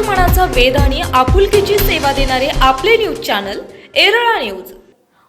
मनाचा वेध आणि आपुलकीची सेवा देणारे आपले न्यूज चॅनल एरळा न्यूज.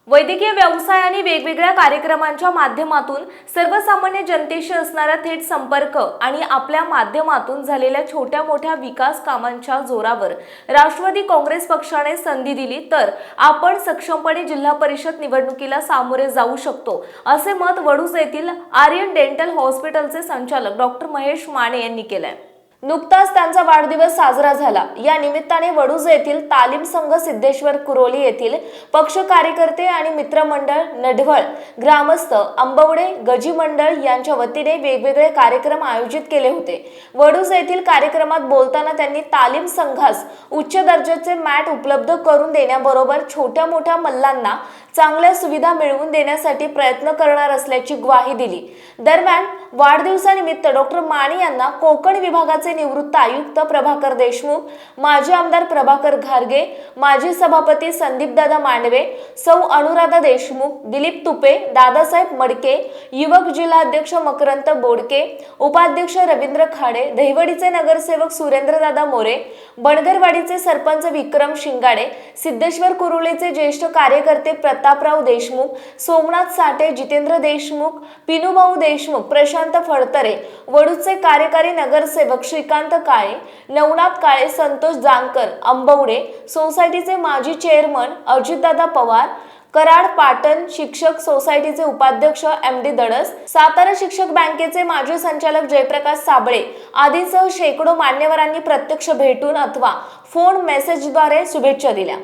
वैद्यकीय व्यवसाय आणि वेगवेगळ्या कार्यक्रमांच्या माध्यमातून सर्वसामान्य जनतेशी असणारा थेट संपर्क आणि आपल्या माध्यमातून झालेल्या छोट्या मोठ्या विकास कामांच्या जोरावर राष्ट्रवादी काँग्रेस पक्षाने संधी दिली तर आपण सक्षमपणे जिल्हा परिषद निवडणुकीला सामोरे जाऊ शकतो असे मत वडूज येथील आर्यन डेंटल हॉस्पिटलचे संचालक डॉक्टर महेश माने यांनी केलंय. नुकताच त्यांचा वाढदिवस साजरा झाला. या निमित्ताने वडूज येथील तालीम संघ सिद्धेश्वर कुरोली येथील पक्ष कार्यकर्ते आणि मित्रमंडळ नढवळ ग्रामस्थ आंबवडे गजी मंडळ यांच्या वतीने वेगवेगळे कार्यक्रम आयोजित केले होते. वडूज येथील कार्यक्रमात बोलताना त्यांनी तालीम संघास उच्च दर्जाचे मॅट उपलब्ध करून देण्याबरोबर छोट्या मोठ्या मल्लांना चांगल्या सुविधा मिळवून देण्यासाठी प्रयत्न करणार असल्याची ग्वाही दिली. दरम्यान वाढदिवसानिमित्त डॉक्टर माने यांना कोकण विभागाचे निवृत्त आयुक्त प्रभाकर देशमुख माजी आमदार प्रभाकर घारगे माजी सभापती संदीपदादा मांडवे सौ अनुराधा देशमुख दिलीप तुपे दादासाहेब मडके युवक जिल्हाध्यक्ष मकरंत बोडके उपाध्यक्ष रवींद्र खाडे दहिवडीचे नगरसेवक सुरेंद्रदादा मोरे बणगरवाडीचे सरपंच विक्रम शिंगाडे सिद्धेश्वर कुरुलेचे ज्येष्ठ कार्यकर्ते प्रतापराव देशमुख सोमनाथ साठे जितेंद्र देशमुख पिनुभाऊ देशमुख प्रशांत फडतरे वडूचे कार्यकारी नगरसेवक श्रीकांत काळे नवनाथ काळे संतोष जानकर आंबवडे सोसायटीचे माजी चेअरमन अजितदादा पवार कराड पाटण शिक्षक सोसायटीचे उपाध्यक्ष एम डी दडस सातारा शिक्षक बँकेचे माजी संचालक जयप्रकाश साबळे आदींसह शेकडो मान्यवरांनी प्रत्यक्ष भेटून अथवा फोन मेसेजद्वारे शुभेच्छा दिल्या.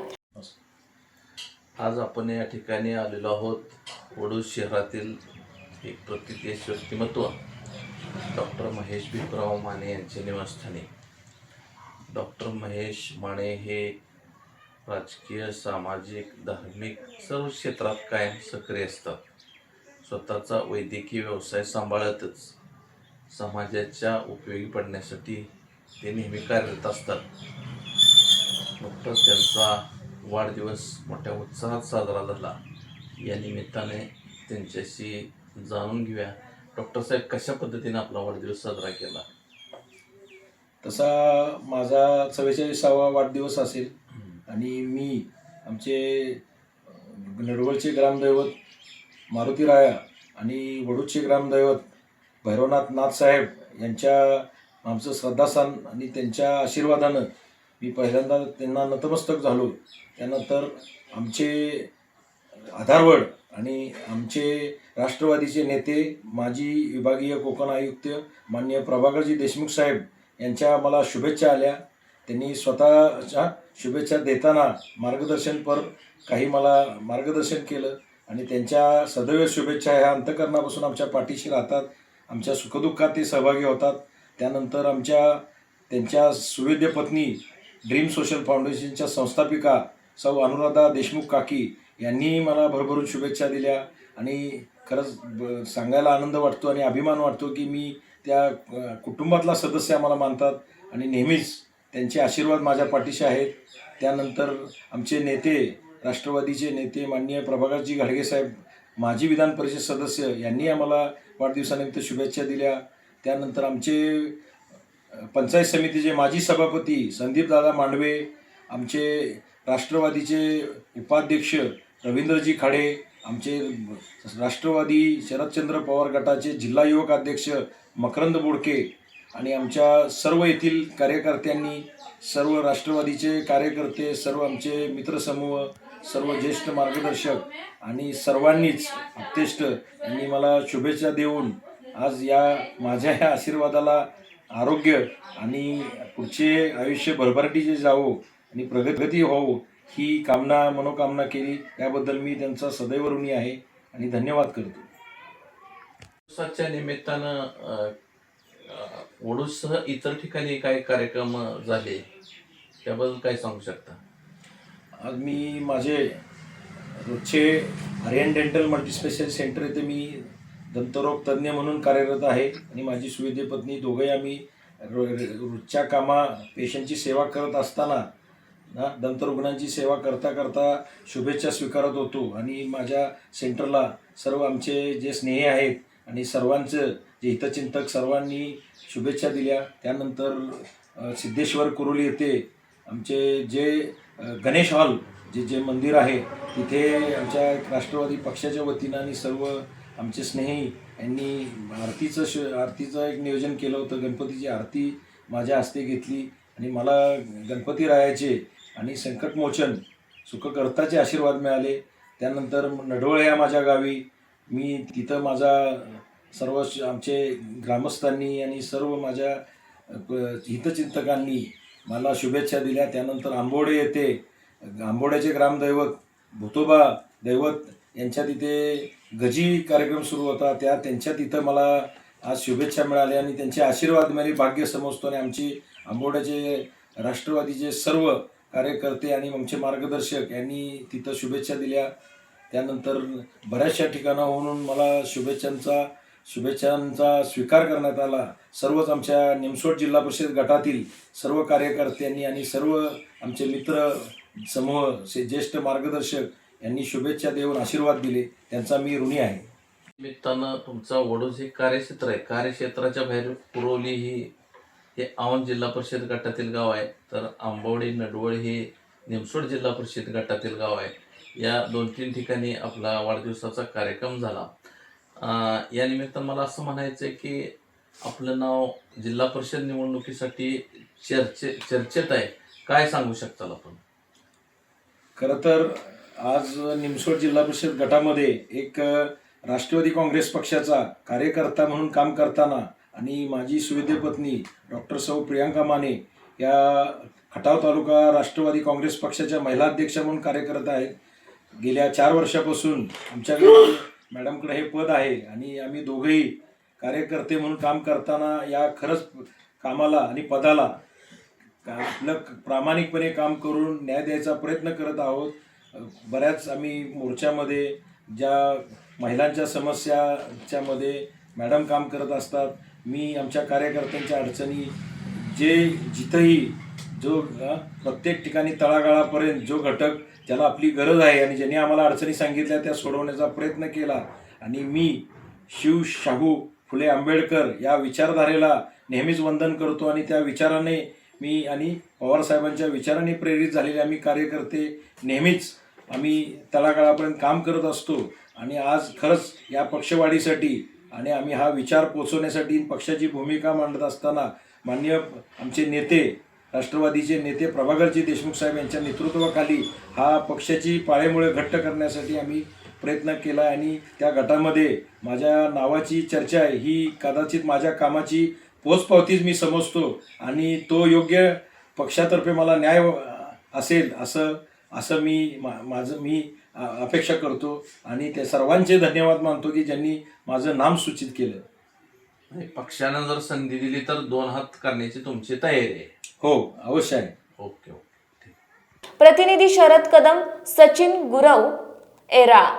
आज आपण या ठिकाणी आलेलो आहोत. वडूज शहरातील एक प्रतिदेश व्यक्तिमत्व. डॉक्टर महेश भिकराव माने यांचे निवासस्थानी. डॉक्टर महेश माने हे राजकीय सामाजिक धार्मिक सर्व क्षेत्रात कायम सक्रिय असतात. स्वतःचा वैद्यकीय व्यवसाय सांभाळतच समाजाच्या उपयोगी पडण्यासाठी ते नेहमी कार्यरत असतात. नुकतंच त्यांचा वाढदिवस मोठ्या उत्साहात साजरा झाला. या निमित्ताने त्यांच्याशी जाणून घेऊया. डॉक्टर साहेब कशा पद्धतीने आपला वाढदिवस साजरा केला? तसा माझा चव्वेचाळीसावा वाढदिवस असेल आणि मी आमचे नडवळचे ग्रामदैवत मारुती राया आणि वडूदचे ग्रामदैवत भैरवनाथ नाथसाहेब यांच्या आमचं श्रद्धास्थान आणि त्यांच्या आशीर्वादानं मी पहिल्यांदा त्यांना नतमस्तक झालो. त्यानंतर आमचे आधारवड आणि आमचे राष्ट्रवादीचे नेते माजी विभागीय कोकण आयुक्त मान्य प्रभाकरजी देशमुख साहेब यांच्या मला शुभेच्छा आल्या. त्यांनी स्वतःच्या शुभेच्छा देताना मार्गदर्शनपर काही मला मार्गदर्शन केलं आणि त्यांच्या सदैव शुभेच्छा ह्या अंतकरणापासून आमच्या पाठीशी राहतात. आमच्या सुखदुःखात ते सहभागी होतात. त्यानंतर आमच्या त्यांच्या सुवेद्य पत्नी ड्रीम सोशल फाउंडेशनच्या संस्थापिका सौ अनुराधा देशमुख काकी यांनीही मला भरभरून शुभेच्छा दिल्या. आणि खरंच ब- सांगायला आनंद वाटतो आणि अभिमान वाटतो की मी त्या कुटुंबातला सदस्य आम्हाला मानतात आणि नेहमीच त्यांचे आशीर्वाद माझ्या पाठीशी आहेत. त्यानंतर आमचे नेते राष्ट्रवादीचे नेते माननीय प्रभाकरजी घाडगे साहेब माजी विधान परिषद सदस्य यांनी आम्हाला वाढदिवसानिमित्त शुभेच्छा दिल्या. त्यानंतर आमचे पंचायत समितीचे माजी सभापती संदीपदादा मांडवे आमचे राष्ट्रवादीचे उपाध्यक्ष रवींद्रजी खाडे आमचे राष्ट्रवादी शरदचंद्र पवार गटाचे जिल्हा युवक अध्यक्ष मकरंद बोडके आणि आमच्या सर्व येथील कार्यकर्त्यांनी सर्व राष्ट्रवादीचे कार्यकर्ते सर्व आमचे मित्रसमूह सर्व ज्येष्ठ मार्गदर्शक आणि सर्वांनीच अत्यष्ट यांनी मला शुभेच्छा देऊन आज या माझ्या ह्या आशीर्वादाला आरोग्य आणि पुढचे आयुष्य भरभराटीचे जावो आणि प्रगती होवो ही कामना मनोकामना केली त्याबद्दल मी त्यांचा सदैव ऋणी आहे आणि धन्यवाद करतो. दिवसाच्या निमित्तानं वडूजसह इतर ठिकाणी काही कार्यक्रम झाले त्याबद्दल काय सांगू शकता? आज मी माझे रोजचे आर्यन डेंटल मल्टीस्पेशल सेंटर येथे मी दंतरोग तज्ज्ञ म्हणून कार्यरत आहे आणि माझी सुविधे पत्नी दोघंही आम्ही रो- रोजच्या कामा पेशंटची सेवा करत असताना ना दंतरुग्णांची सेवा करता करता शुभेच्छा स्वीकारत होतो. आणि माझ्या सेंटरला सर्व आमचे जे स्नेही आहेत आणि सर्वांचं जे हितचिंतक सर्वांनी शुभेच्छा दिल्या. त्यानंतर सिद्धेश्वर कुरुली येथे आमचे जे गणेश हॉल जे जे मंदिर आहे तिथे आमच्या राष्ट्रवादी पक्षाच्या वतीनं आणि सर्व आमचे स्नेही यांनी आरतीचं श आरतीचं एक नियोजन केलं होतं गणपतीची आरती माझ्या हस्ते घेतली. आणि मला गणपती रायाचे आणि संकटमोचन सुखकर्ताचे आशीर्वाद मिळाले. त्यानंतर नडवळ या माझ्या गावी मी तिथं माझा सर्व श- आमचे ग्रामस्थांनी आणि सर्व माझ्या प- हितचिंतकांनी मला शुभेच्छा दिल्या. त्यानंतर आंबोडे येथे आंबोड्याचे ग्रामदैवत भूतोबा दैवत यांच्या तिथे गजी कार्यक्रम सुरू होता. त्या त्यांच्या तिथं मला आज शुभेच्छा मिळाल्या आणि त्यांचे आशीर्वाद मिळाले भाग्य समजतो आणि आमची आंबोड्याचे राष्ट्रवादीचे सर्व कार्यकर्ते आणि आमचे मार्गदर्शक यांनी तिथं शुभेच्छा दिल्या. त्यानंतर बऱ्याचशा ठिकाणाहून मला शुभेच्छांचा शुभेच्छांचा स्वीकार करण्यात आला. सर्वच आमच्या निमसोड जिल्हा परिषद गटातील सर्व कार्यकर्त्यांनी आणि सर्व आमचे मित्र समूह ज्येष्ठ मार्गदर्शक यांनी शुभेच्छा देऊन आशीर्वाद दिले. त्यांचा मी ऋणी आहे. निमित्तानं तुमचा वडूज हे कार्यक्षेत्र आहे. कार्यक्षेत्राच्या बाहेर पुरवली ही हे औंध जिल्हा परिषद गटातील गाव आहे. तर आंबवडी नडवळ हे निमसोड जिल्हा परिषद गटातील गाव आहे. या दोन तीन ठिकाणी आपला वाढदिवसाचा कार्यक्रम झाला. या निमित्तानं मला असं म्हणायचं आहे की आपलं नाव जिल्हा परिषद निवडणुकीसाठी चर्चे चर्चेत आहे. काय सांगू शकताल आपण? खरं तर आज निमसोड जिल्हा परिषद गटामध्ये एक राष्ट्रवादी काँग्रेस पक्षाचा कार्यकर्ता म्हणून काम करताना आणि माझी सुविधे पत्नी डॉक्टर सौ प्रियांका माने या खटाव तालुका राष्ट्रवादी काँग्रेस पक्षाच्या महिला अध्यक्ष म्हणून कार्य करत आहेत. गेल्या चार वर्षापासून आमच्याकडे मॅडमकडे हे पद आहे आणि आम्ही दोघेही कार्यकर्ते म्हणून काम करताना या खरंच कामाला आणि पदाला आपलं प्रामाणिकपणे काम करून न्याय द्यायचा प्रयत्न करत आहोत. बऱ्याच आम्ही मोर्चामध्ये ज्या महिलांच्या समस्याच्यामध्ये मॅडम काम करत असतात मी आमच्या कार्यकर्त्यांच्या अडचणी जे जिथंही जो प्रत्येक ठिकाणी तळागाळापर्यंत जो घटक ज्याला आपली गरज आहे आणि ज्यांनी आम्हाला अडचणी सांगितल्या त्या सोडवण्याचा प्रयत्न केला आणि मी शिव शाहू फुले आंबेडकर या विचारधारेला नेहमीच वंदन करतो आणि त्या विचाराने मी आणि पवारसाहेबांच्या विचाराने प्रेरित झालेले आम्ही कार्यकर्ते नेहमीच आम्ही तळागाळापर्यंत काम करत असतो आणि आज खरंच या पक्षवाढीसाठी आणि आम्ही हा विचार पोचवण्यासाठी पक्षाची भूमिका मांडत असताना माननीय आमचे नेते राष्ट्रवादीचे नेते प्रभाकरजी देशमुख साहेब यांच्या नेतृत्वाखाली हा पक्षाची पाळेमुळे घट्ट करण्यासाठी आम्ही प्रयत्न केला आणि त्या गटामध्ये माझ्या नावाची चर्चा आहे. ही कदाचित माझ्या कामाची पोचपावतीच मी समजतो आणि तो योग्य पक्षातर्फे मला न्याय असेल असं असं मी मा- माझं मी अपेक्षा करतो आणि ते सर्वांचे धन्यवाद मानतो की ज्यांनी माझं नाम सूचित केलं. आणि पक्षानं जर संधी दिली तर दोन हात करण्याची तुमची तयारी आहे. हो अवश्य आहे. Okay okay. ठीक प्रतिनिधी शरद कदम सचिन गुरव एरा.